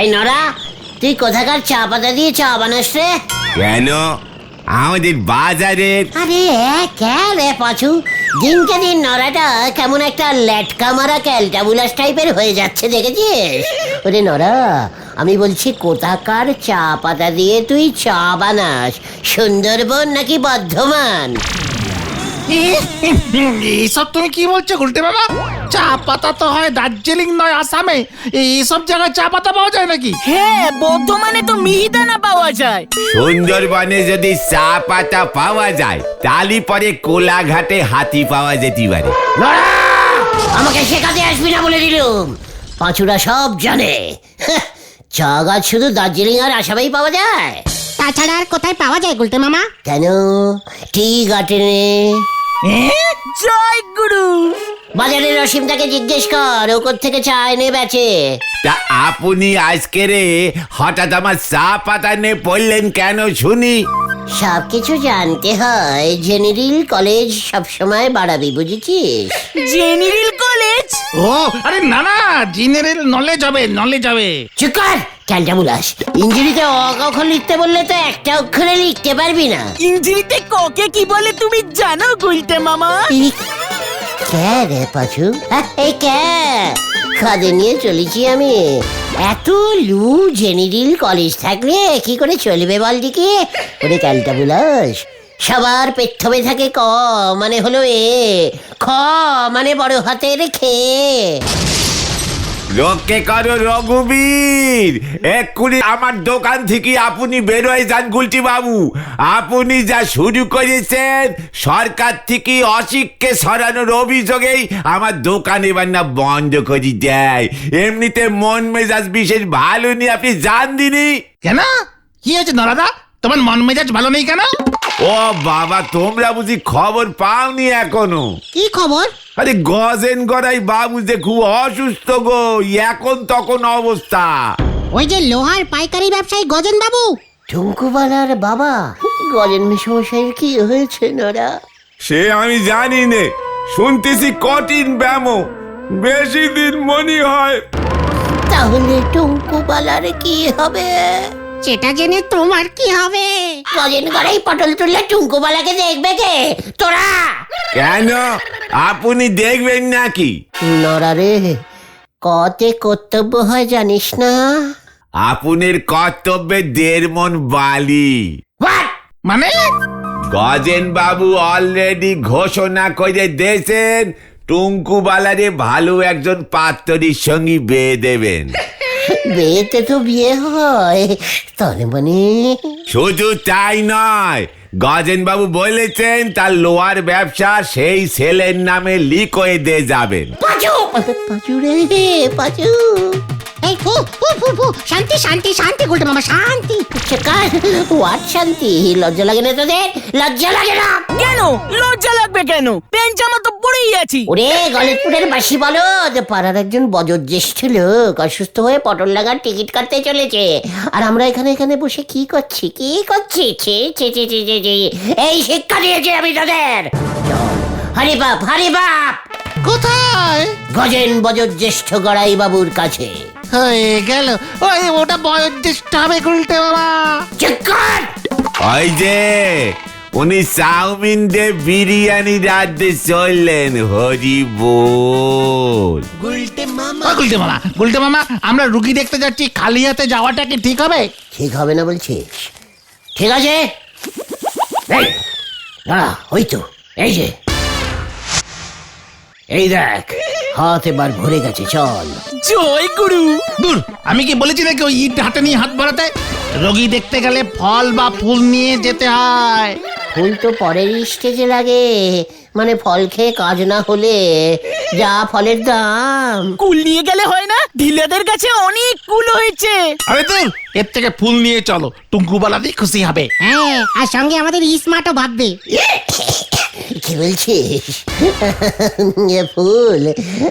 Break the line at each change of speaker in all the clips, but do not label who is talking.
এই নরা তুই কোথাকার চা পাতা দিয়ে চা বানাস রে?
কেন? আমাদের বাজারের
আরে কে রে পাচু দিনকে দিন নরাটা কেমন একটা ল্যাটকা মারা ক্যালটাবুলাস টাইপের হয়ে যাচ্ছে দেখেছিস? ওরে নরা আমি বলছি কোথাকার চা পাতা দিয়ে তুই চা বানাস? সুন্দরবন নাকি বর্ধমান?
এইসব তুমি কি বলছো গুলটে বাবা? চা পাতা তো হয় দার্জিলিং নয় আসামে। এইসব জায়গায় চা পাতা পাওয়া যায় নাকি?
হ্যাঁ বর্ধমানে তো মিহিদানা পাওয়া যায়।
সুন্দরবনে যদি চা পাতা পাওয়া যায় তালি পরে কোলাঘাটে হাতি পাওয়া যেতে পারে।
আমাকে শেখাতে আসবি না বলে দিলুম। পাঁচুরা সব জানে। হ্যাঁ, চা গাছ শুধু দার্জিলিং আর আসামেই পাওয়া যায়।
তাছাড়া আর কোথায় পাওয়া যায় গুলটে মামা?
কেন? কি গার্ডেনে
জয় গুরু।
বাজারের রসিমটাকে জিজ্ঞেস কর ও থেকে চা এনে বেচে?
তা আপনি আজকে রে হঠাৎ আমার চা পাতা নিয়ে পড়লেন কেন শুনি?
সব কিছু জানতে হয়। জেনারেল কলেজ সবসময় বাড়াবি বুঝেছিস?
General college?
ও আরে না না জেনারেল নলেজ হবে নলেজ হবে।
চুপ কর ক্যালটাবুলাস ইঞ্জিনিতে অক অক্ষর লিখতে বললে তো একটা অক্ষরে লিখতে পারবি না।
ইঞ্জিনিতে ককে কি বলে তুমি জানো গুলতে মামা?
কে রে পাচু? এই কে? খাদে নিয়ে চলেছি আমি। এত লু জেনারেল কলেজ থাকলে কি করে চলবে বল দিকে ওরে ক্যালটাবুলাস সবার পেট্ঠবে থাকে ক মানে হলো এ। খ মানে বড় হাতের খে।
রক্ষে করো রঘুবীর। এক্ষুনি আমার দোকান থেকে আপনি বেরোয় যান গুলটি বাবু আপনি যা শুরু করেছেন, সরকার থেকে অশিক্ষে সরানোর অভিযোগেই আমার দোকান এবার না বন্ধ করে দেয়। এমনিতে মন মেজাজ বিশেষ ভালো নেই, আপনি জান দিনি
কেন? কি হয়েছে নরাদা? তোমার মন মেজাজ ভালো নেই কেন?
ও বাবা তোমরা বুঝি খবর পাওনি এখনও?
কি খবর?
আরে গজেন গড়াই বাবু যে খুব অসুস্থ গো এখন তখন অবস্থা।
ওই যে লোহার পাইকারি ব্যবসায়ী গজেন বাবু।
টুঙ্কুবালার বাবা গজেন মেশমশাইয়ের কি হয়েছে নরা?
সে আমি জানি নে শুনতেছি কঠিন ব্যায়াম বেশি দিন মনে হয়।
তাহলে টুঙ্কুবালার কি হবে?
সেটা জেনে তোমার কি হবে?
গজেন গড়াই পটল তুললে টুঙ্কুবালাকে দেখবে কে? তোরা!
কেন? আপনি দেখবেন নাকি?
নরা রে কতে কর্তব্য হয় জানিস না?
আপনার কর্তব্যে দেড় মন বালি।
মানে?
গজেন বাবু অলরেডি ঘোষণা করে দিয়েছেন টুঙ্কু বালারে ভালো একজন পাত্রীর সঙ্গে বেয়ে দেবেন।
বিয়েতে তো বিয়ে হয়। তাহলে মানে
শুধু তাই নয় গজেন বাবু বলেছেন তার লোয়ার ব্যবসা সেই ছেলের নামে লিক হয়ে দিয়ে যাবেন।
পাঁচু পাঁচু রে পাঁচু।
এই ফু ফু ফু ফু শান্তি শান্তি শান্তি গুলটে মামা শান্তি।
চেকার হোয়াট শান্তি? লজ্জা লাগে না তোদের? লজ্জা লাগে না।
কেন? লজ্জা লাগবে কেন? প্যান্ট জামা তো পরেই আছি।
ওরে গলতপুরের বাসি বলো যে পাড়ার একজন বয়োজ্যেষ্ঠ লোক অসুস্থ হয়ে পটল লাগার টিকিট কাটতে চলেছে। আর আমরা এখানে এখানে বসে কি করছি? কি করছি? ছে ছে ছে ছে ছে। এই শিক্ষা দিয়েছি আমি তোদের। হরি বাপ হরি বাপ!
কোথায়?
গজেন বয়োজ্যেষ্ঠ গড়াই বাবুর কাছে।
হয়ে গেল। ওই ওটা বয়োজ্যেষ্ঠ হবে গুলটে বাবা।
চিৎকার
ওই যে উনি চাউমিন দিয়ে বিরিয়ানি রাঁধতে চললেন হরি বল।
ও গুলটে মামা গুলটে মামা আমরা রুগী দেখতে যাচ্ছি খালি হাতে যাওয়াটা কি ঠিক হবে?
ঠিক হবে না বলছিস। ঠিক আছে? এই, দাঁড়া ওই তো এই যে। এই দেখ হাত এবার ভরে গেছে চল।
জয় গুরু।
দূর আমি কি বলেছি নাকি ওই ইট হাতে নিয়ে হাত বাড়াতে? রোগী দেখতে গেলে ফল বা ফুল নিয়ে যেতে হয়।
ফুল তো পরের স্টেজে লাগে মানে ফল খেয়ে কাজ না হলে যা ফলের দাম।
কুল নিয়ে গেলে হয় না? ঢিলাদের কাছে অনেক কুল হয়েছে।
আরে দূর এর থেকে ফুল নিয়ে চলো টুঙ্কুবালাতেই খুশি হবে।
হ্যাঁ আর সঙ্গে আমাদের স্মার্টও ভাববে
কি বলছিস? ফুল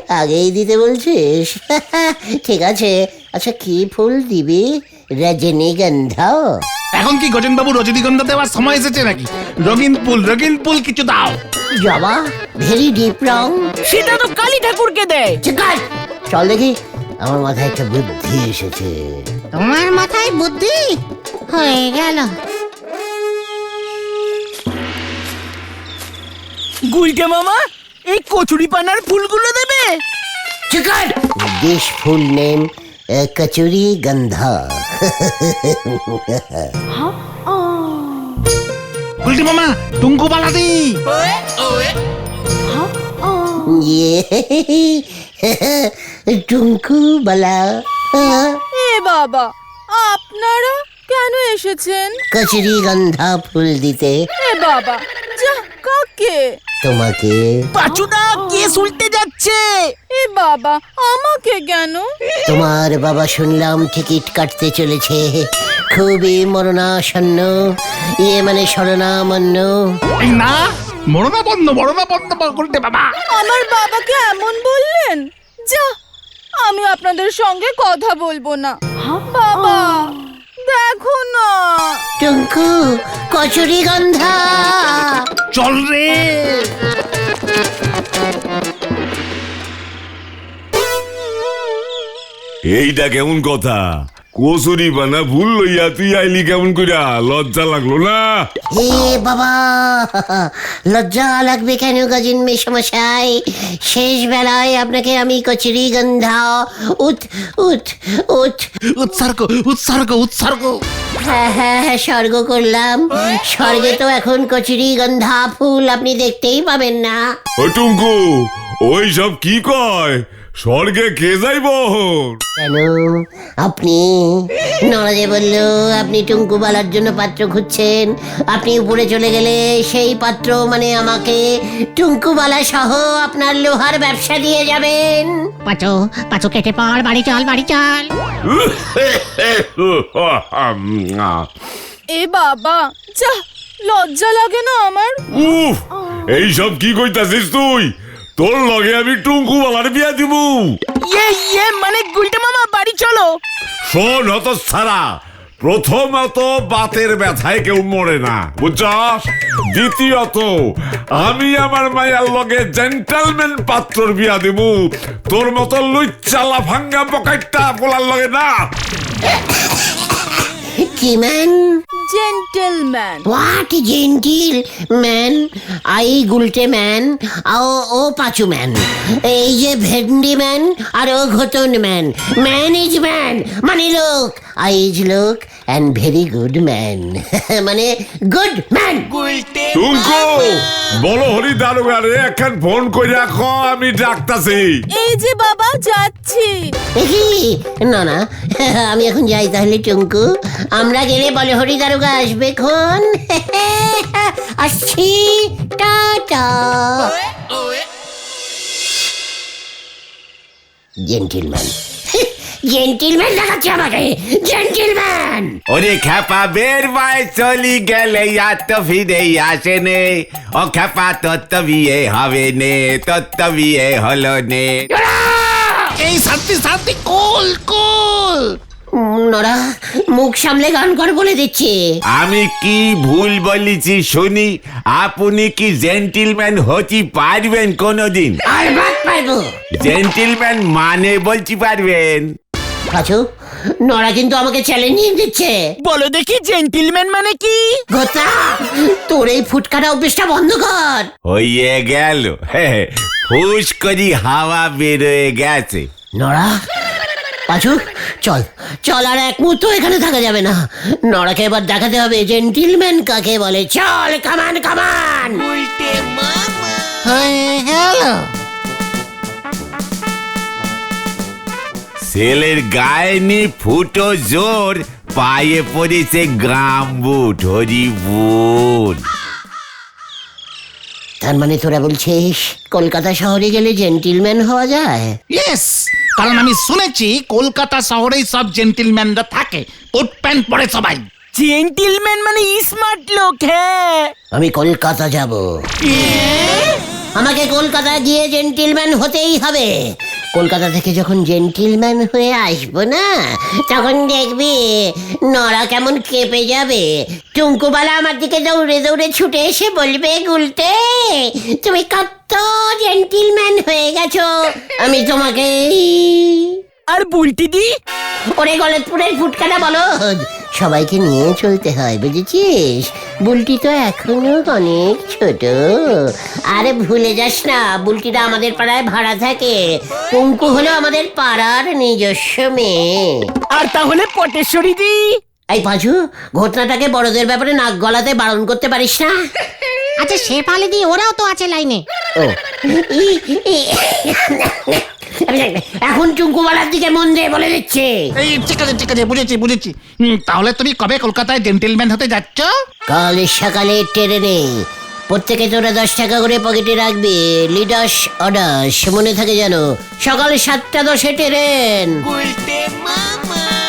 আগেই দিতে বলছিস? ঠিক আছে। আচ্ছা কি ফুল দিবি? রজনীগন্ধা।
এখন কি গজেনবাবু রজনীগন্ধা দেওয়ার সময় এসেছে নাকি? রঙিন ফুল রঙিন ফুল কিছু দাও।
জবা ভেরি ডিপ রং।
সেটা তো কালী ঠাকুরকে দেয়
চল দেখি আমার মাথায় একটা বুদ্ধি এসেছে।
তোমার মাথায় বুদ্ধি? হয়ে গেল।
গুলটে মামা এই কচুরি পানার ফুলগুলো দেবে?
চিকন দিস ফুল নেম কচুরি গন্ধা।
গুলটি মামা টুঙ্কু
ইয়ে টুঙ্কু বালা
এ বাবা আপনারা কেন এসেছেন?
কচুরি গন্ধা ফুল দিতে।
এ বাবা কাকে?
তোমাকে।
পাচুদা কেস উল্টে যাচ্ছে?
এ বাবা আমাকে কেন?
তোমার বাবা শুনলাম টিকিট কাটতে চলেছে। খুবই মরণাসন্ন। ইয়ে মানে শরণামন্ন।
এই না মরনা বন্ধ মরনা বাবা।
আমার বাবাকে এমন বললেন? যা আমি আপনাদের সঙ্গে কথা বলব না। বাবা দেখো না
টুঙ্কু কচুরি গন্ধা।
চল রে।
এইটা কেমন কথা। কসুরি বানা ভুল লইয়া তুই আইলি কেমন কইরা? লজ্জা লাগল না?
হে বাবা লজ্জা লাগবে কেন গজিন মেশমশাই শেষ বেলায় আপনাকে আমি কচুরি গন্ধা উঠ উঠ উঠ।
উৎসর্গ উৎসর্গ উৎসর্গ।
হ্যাঁ হ্যাঁ হ্যাঁ স্বর্গ করলাম। স্বর্গে তো এখন কচুরি গন্ধা ফুল আপনি দেখতেই পাবেন না।
ও টুঙ্কু ওই সব কি কয়? স্বর্গে কে যাইব?
কেন আপনি নড়াজে বলল আপনি টুঙ্কুবালার জন্য পাত্র খুঁজছেন। আপনি উপরে চলে গেলে সেই পাত্র মানে আমাকে টুঙ্কুবালা সহ আপনার লোহার ব্যবসা দিয়ে যাবেন।
পাচো পাচো কেটে পড় বাড়ি চল বাড়ি চল।
এ বাবা যা লজ্জা লাগে না আমার।
উফ এই সব কি কইতাছিস তুই? তোর লগে আমি টুঙ্কু বালার বিয়া দিব
ইয়ে ইয়ে মানে গুলটে মামা বাড়ি চলো।
শোন হত সারা প্রথমত বাতের ব্যথায় কেউ মরে না বুঝছস? দ্বিতীয়ত আমি আমার মায়ার লগে জেন্টালম্যান পাত্রর বিয়া দিব তোর মতো লুচ্চালা ভাঙ্গা পকাইটা বলার লগে না।
কি man
gentleman
what gentle man I Gulte man ও ও পাচু ম্যান এই যে ভেন্ডি ম্যান আর ও ঘটন ম্যান ম্যান ইজ ম্যান মানে লোক. আই ইজ লোক অ্যান্ড ভেরি গুড ম্যান মানে গুড ম্যান
টুঙ্কু বলো হরি দারোগা রে একখান ফোন করে রাখো আমি ডাকতাছি।
এই যে বাবা যাচ্ছি।
না না আমি এখন যাই তাহলে টুঙ্কু। আমরা গেলে বলে হরি দারোগা আসবে খন আসছি টাটা। জেন্টিলম্যান জেন্টিলম্যান দেখাচ্ছে আমাকে। জেন্টিলম্যান
ওরে খ্যাপা বের বাই চলি গেলে আর তো ফিরে আসে নে। ও খ্যাপা তোর তো বিয়ে হবে নে তোর তো বিয়ে হলো নে।
এই শান্তি শান্তি কোল কোল।
নরা মুখ সামলে গান কর বলে দিচ্ছে।
আমি কি ভুল বলেছি শুনি? আপনি কি জেন্টিলম্যান হতে পারবেন কোনোদিন?
আর বাদ পারব।
জেন্টিলম্যান মানে বলতে পারবেন।
পাচু নরা কিন্তু আমাকে চ্যালেঞ্জিং দিচ্ছে।
বলো দেখি জেন্টিলম্যান মানে কি?
গোতা তোর এই ফুটকাটা অভ্যেসটা বন্ধ কর।
হইয়ে গেল। ফুস করি হাওয়া বেরোয় গেছে।
নড়া পাচু চল। চল আর এক মুহূর্ত এখানে থাকা যাবে না। নড়াকে এবার দেখাতে হবে জেন্টিলম্যান কাকে বলে। চল কামান কামান হয়ে
ছেলের গায়ে নি ফুটো জোর পায়ে পড়েছে গ্রাম বুট হরি বুট
তার মানে তোরা বলছিস কলকাতা শহরে গেলে জেন্টিলম্যান হওয়া যায়?
ইয়েস কারণ আমি শুনেছি কলকাতা শহরেই সব জেন্টিলম্যানরা থাকে। কোট প্যান্ট পরে সবাই।
জেন্টিলম্যান মানে স্মার্ট লোক হ্যাঁ।
আমি কলকাতা যাব। আমাকে কলকাতা গিয়ে জেন্টিলম্যান হতেই হবে। কলকাতা থেকে যখন জেন্টিলম্যান হয়ে আসব না, তখন দেখবি নড়া কেমন কেঁপে যাবে। টুঙ্কুবালা আমার দিকে দৌড়ে দৌড়ে ছুটে এসে বলবে, গুলতে, তুমি কত জেন্টিলম্যান হয়ে গেছো। আমি তোমাকে
আর বুলটি দি?
ওরে গলতপুরের ফুটকাটা বলো। সবাইকে নিয়ে চলতে হয় বুঝেছিস? বুলটি তো এখনও অনেক ছোট। আরে ভুলে যাস না বুলটিটা আমাদের পাড়ায় ভাড়া থাকে। কুঙ্কু হলো আমাদের পাড়ার নিজস্ব মেয়ে।
আর তাহলে পটেশ্বরী দি?
এই পাঁচু ঘটনাটাকে বড়দের ব্যাপারে নাক গলাতে বারণ করতে পারিস না?
আচ্ছা সে পালে দি ওরাও তো আছে লাইনে।
ও। এখন চুঙ্কুবালার দিকে মন দিয়ে বলে দিচ্ছে।
এই ঠিক আছে ঠিক আছে বুঝেছি বুঝেছি। হুম, তাহলে তুমি কবে কলকাতায় জেন্টেলম্যান হতে যাচ্ছ?
কাল সকালে ট্রেনে প্রত্যেকে তোরা দশ টাকা করে পকেটে রাখবি। লিডাস অডাস মনে থাকে যেন সকাল সাতটা দশে ট্রেন
হ্যাঁ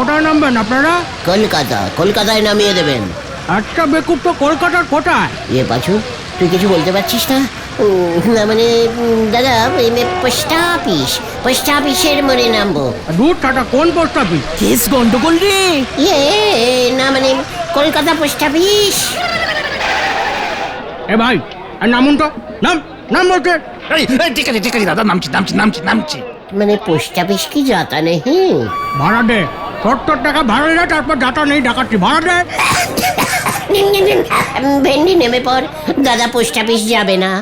কোথায় নামবেন আপনারা?
কলকাতা কলকাতায় নামিয়ে দেবেন।
একটা বেকুব তো কলকাতার কোথায়?
ইয়ে পাছু তুই কিছু বলতে পারছিস না? না মানে দাদা পোস্ট অফিস পোস্ট অফিসের মনে নামবো।
দূর টাটা কোন পোস্ট অফিস
কেস গন্ডগোল রে।
ইয়ে না মানে কলকাতা পোস্ট অফিস
এ ভাই আর নামুন তো। নাম নাম
এই, ঠিক আছে ঠিক আছে দাদা নামছি নামছি নামছি নামছি।
মানে পোস্ট অফিস কি যাতা নেই?
ভাড়া দে। সত্তর টাকা ভাড়া দে তারপর ডাটা নেই ডাকাচ্ছি ভাড়া দে
ভেন্ডি নেমে পর দাদা পোস্ট অফিস যাবে না।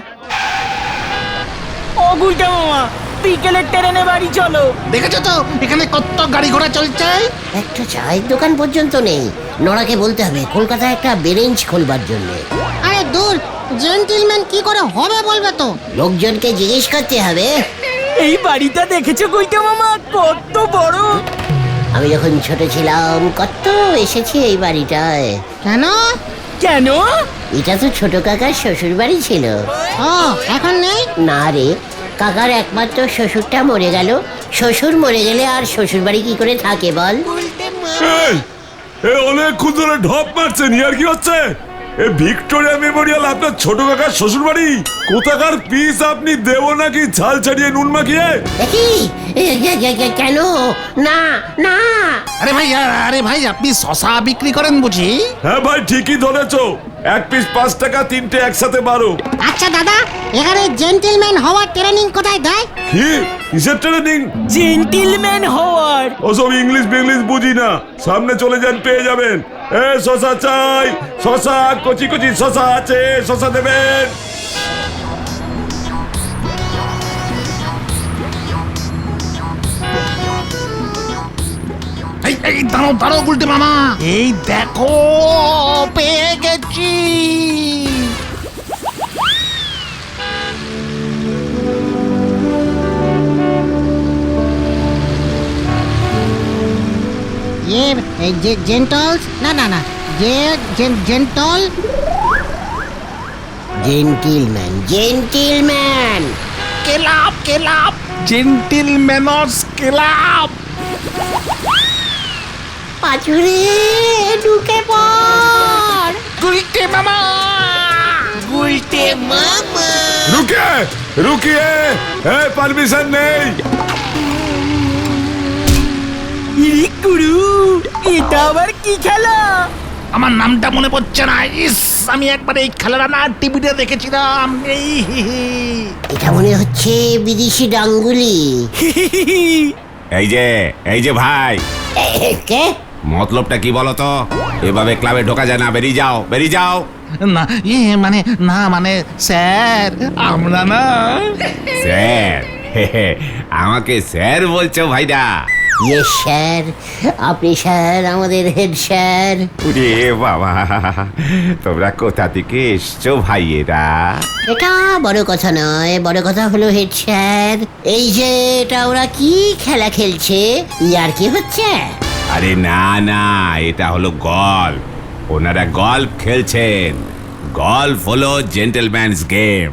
ও গুলটা মামা বিকেলের ট্রেনে বাড়ি চলো।
দেখেছ তো এখানে কত গাড়ি ঘোড়া চলছে?
একটা চায়ের দোকান পর্যন্ত নেই। নড়াকে বলতে হবে কলকাতায় একটা বেরেঞ্জ খোলবার জন্য।
আরে দূর জেন্টিলম্যান কি করে হবে বলবে তো?
লোকজনকে জিজ্ঞেস করতে হবে।
এই বাড়িটা দেখেছ গুলটা মামা? কত বড়!
আমি যখন ছোট ছিলাম কত এসেছি এই বাড়িটায়।
কেন?
কেন?
এটা তো ছোট কাকার শ্বশুর বাড়ি ছিল।
ও এখন নেই?
না রে কাকার একমাত্র শ্বশুরটা মরে গেল। শ্বশুর মরে গেলে আর শ্বশুর বাড়ি কি করে থাকে বল?
এই এ অনেকক্ষণ ধরে ঢপ মারছেন ইয়ার কি হচ্ছে? এ ভিক্টোরিয়া মেমোরিয়াল আপনার ছোট কাকার শ্বশুর বাড়ি কোথাকার পিস আপনি দেব নাকি ঝাল ছাড়িয়ে নুন মাখিয়ে?
দেখি। কেন? না না।
আরে ভাই আরে ভাই আপনি শশা বিক্রি করেন বুঝি?
হ্যাঁ ভাই ঠিকই ধরেছো। এক পিস পাঁচ টাকা তিনটে একসাথে বারো।
আচ্ছা দাদা এখানে জেন্টিলম্যান হওয়ার ট্রেনিং কোথায় দেয়?
কি? কিসের ট্রেনিং
জেন্টিলম্যান হওয়ার।
ওসব ইংলিশ বিংলিশ বুঝি না। সামনে চলে যান পেয়ে যাবেন। এ শশা চাই। শশা কচি কচি শশা আছে শশা দেবেন।
এই এই দাঁড়াও দাঁড়াও গুলটে মামা। এই দেখো পেয়ে গেছি
ইয়ে এই যে জেন্টলস না না না যে জেন্টল
জেন্টিলম্যান জেন্টিলম্যান
কেলাপ কেলাপ জেন্টিলম্যানস কেলাপ
পাঁচুরে ঢুকে পড়
গুলটে মামা। গুলটে মামা।
রুকে রুকিয়ে। এ পারমিশন নেই।
ইরি গুরু এটা আবার কি খেলা?
আমার নামটা মনে পড়ছে না ইস আমি একবার এই খেলাটা না টিভিতে দেখেছিলাম এই।
এটা মনে হচ্ছে বিদেশি ডাঙ্গুলি।
এই যে এই যে ভাই।
কে?
মতলবটা কি বলো তো এভাবে ক্লাবে ঢোকা যায় না বেরিয়ে যাও বেরিয়ে যাও।
না ইয়ে মানে না মানে স্যার আমরা না।
স্যার আমাকে স্যার বলছো ভাইরা।
ইয়ে স্যার আপনি স্যার আমাদের হেড স্যার।
উরে বাবা তোমরা কোথা থেকে এসছো ভাইয়েরা?
এটা বড় কথা নয় বড় কথা হলো হেড স্যার। এই যে এটা ওরা কি খেলা খেলছে? ইয়ার কি হচ্ছে?
আরে না না এটা হলো গল্ফ ওনারা গল্ফ খেলছেন। গল্ফ হলো জেন্টেলম্যানস গেম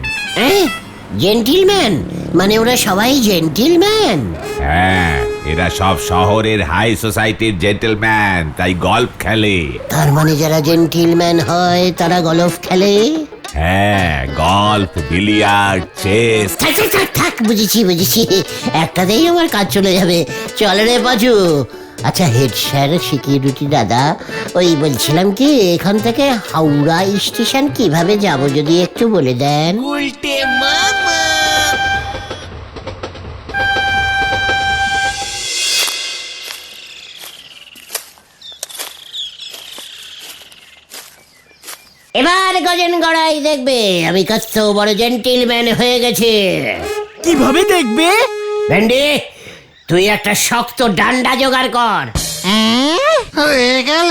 জেন্টিলম্যান মানে ওরা সবাই জেন্টিলম্যান
হ্যাঁ এরা সব শহরের হাই সোসাইটির জেন্টেলম্যান তাই গল্ফ খেলে।
তার মানে যারা জেন্টিলম্যান হয় তারা গলফ খেলে?
হ্যাঁ গল্ফ বিলিয়ার্ড চেস।
থাক থাক থাক থাক বুঝেছি বুঝেছি। একটাতেই আমার কাজ চলে যাবে। চল রে পাচু আচ্ছা হেড স্যার সিকিউরিটি দাদা ওই বলছিলাম কি এখান থেকে হাওড়া স্টেশন কীভাবে যাব যদি একটু বলে দেন? এবার গজেন গড়াই দেখবে আমি কত বড় জেন্টিলম্যান হয়ে গেছে।
কীভাবে দেখবে?
ভেন্ডি তুই একটা শক্ত ডান্ডা জোগাড় কর।
হ্যাঁ? গেল।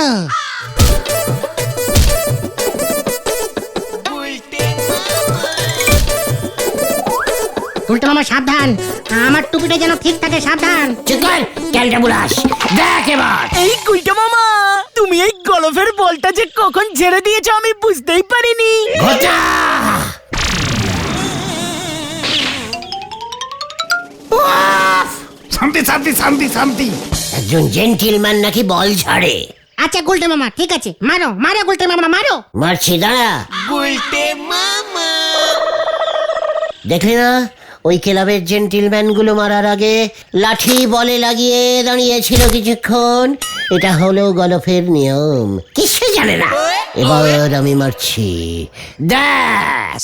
গুলটে মামা সাবধান। আমার টুপিটা যেন ঠিক থাকে সাবধান।
চুপ কর ক্যালটা বুলাস দেখ এবার।
এই কুইটা মামা তুমি এই গলফের বলটা যে কখন ছেড়ে দিয়েছ আমি বুঝতেই পারিনি।
ঘটা
শান্তি শান্তি শান্তি শান্তি।
একজন জেন্টিলম্যান নাকি বল ছাড়ে
আচ্ছা গুলটে মামা ঠিক আছে। মারো মারো গুলটে মামা মারো।
মারছি দাঁড়া। গুলটে মামা। দেখলি না ওই ক্লাবের জেন্টিলম্যানগুলো মারার আগে লাঠি বলে লাগিয়ে দাঁড়িয়েছিল কিছুক্ষণ। এটা হলো গলফের নিয়ম। কিছু জানে না? এবার আমি মারছি।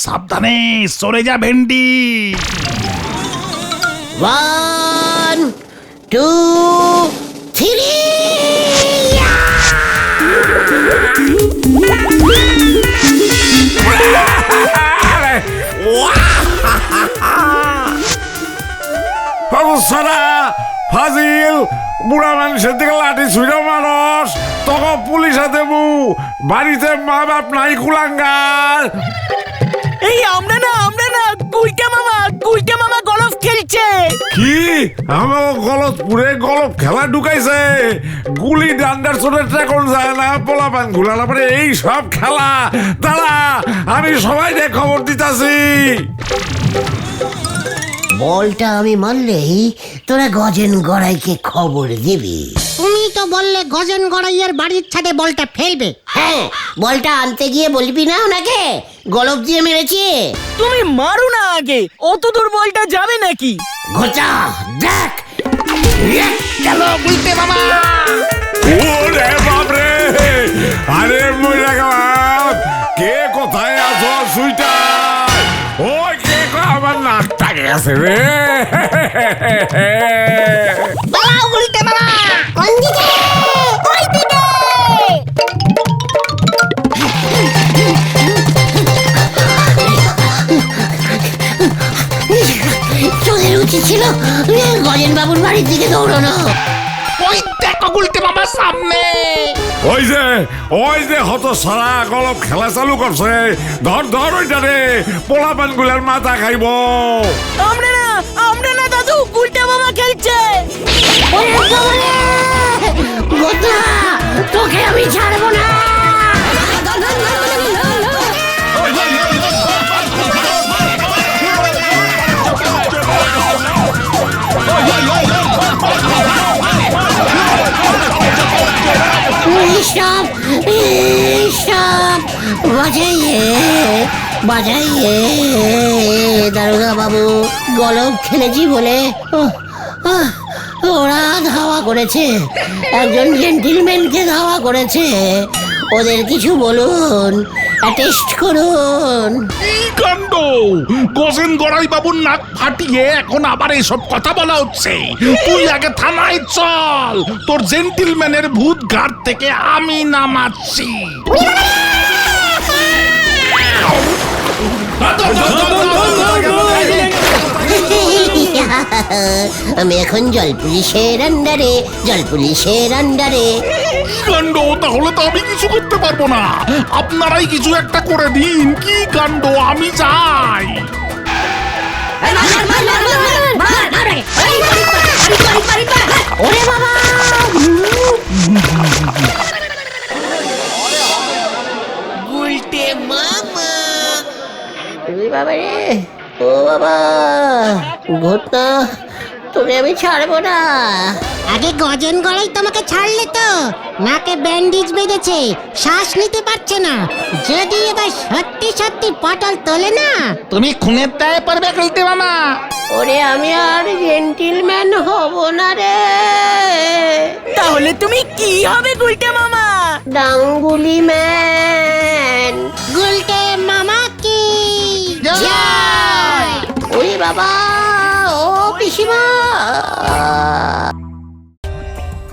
সাবধানে সরে যা ভেন্ডি।
ওয়ান টু থ্রি
সারা ফাজিল বুড়া মানুষের দিকে লাঠি ছুঁড়ে মানুষ তখন পুলিশে দেবু বাড়িতে মা বাপ নাই কুলাঙ্গার।
এই আমরা না আমরা কুইটা মামা কুইটা মামা গলফ খেলছে।
কি? আমার গলফ পুরে গলফ খেলা ঢুকাইছে। গুলি ডান্ডার চোটে ট্রাকন যায় না পোলাপান ঘুলালা পরে এই সব খেলা, দাঁড়া, আমি সবাই খবর দিতাছি।
বলটা আমি মারলেই তোরা গজেন গড়াইকে খবর দিবি।
তুমি তো বললে গজেন গড়াইয়ের বাড়ির ছাদে বলটা ফেলবে।
হ্যাঁ বলটা আনতে গিয়ে বলবি না ওনাকে? গলপ দিয়ে মেরেছি।
তুমি মারো না আগে অত দূর বলটা যাবে নাকি?
ঘোচা দেখ।
গেল গুলটে মামা।
ওরে বাপরে আরে গেলাম কে কোথায় আছো? সুইটার? গেছে রে
পালাও গুলটে মামা কোন দিকে ওই দিকে
উচিত ছিল গজেন বাবুর বাড়ির দিকে দৌড়ানো।
ওই দেখো গুলটে মামা সামনে।
ওই যে ওই যে হত সারা গলপ খেলা চালু করছে ধর ধর ওইটা রে পোলাপানগুলার মাথা খাইব
আমরা না আমরা না দাদু কুইটা মামা খেলছে
তোকে আমি ছাড়বো না সব সব বাজাইয়ে বাজাইয়ে দারোগা বাবু গলব খেলেছি বলে ওরা ধাওয়া করেছে, একজন জেন্টিলম্যানকে ধাওয়া করেছে। ওদের কিছু বলুন অ্যাটেস্ট করুন।
কি কাণ্ড! গোসেন গড়াই বাবুর নাক ফাটিয়ে এখন আবার এইসব কথা বলা হচ্ছে। তুই আগে থানায় চল। তোর জেন্টিলম্যানের ভূত ঘাট থেকে আমি নামাচ্ছি।
আমি এখন জল পুলিশের আন্ডারে জল পুলিশের আন্ডারে
কি কাণ্ড তাহলে তো আমি কিছু করতে পারব না আপনারাই কিছু একটা করে দিন কি কাণ্ড আমি চাই
ওরে বাবা ওরে বাবা রে ও বাবা ঘটনা তোকে আমি ছাড়বো না।
আগে গজেন গড়াই তোমাকে ছাড়লে তো নাকে ব্যান্ডেজ বেঁধেছে শ্বাস নিতে পারছে না। যদি এবার সত্যি সত্যি পটল তোলে না?
তুমি খুনের দায়ে পড়বে গুলতে মামা।
ওরে আমি আর জেন্টিলম্যান হব না রে।
তাহলে তুমি কি হবে গুলটে মামা?
ডাঙ্গুলি man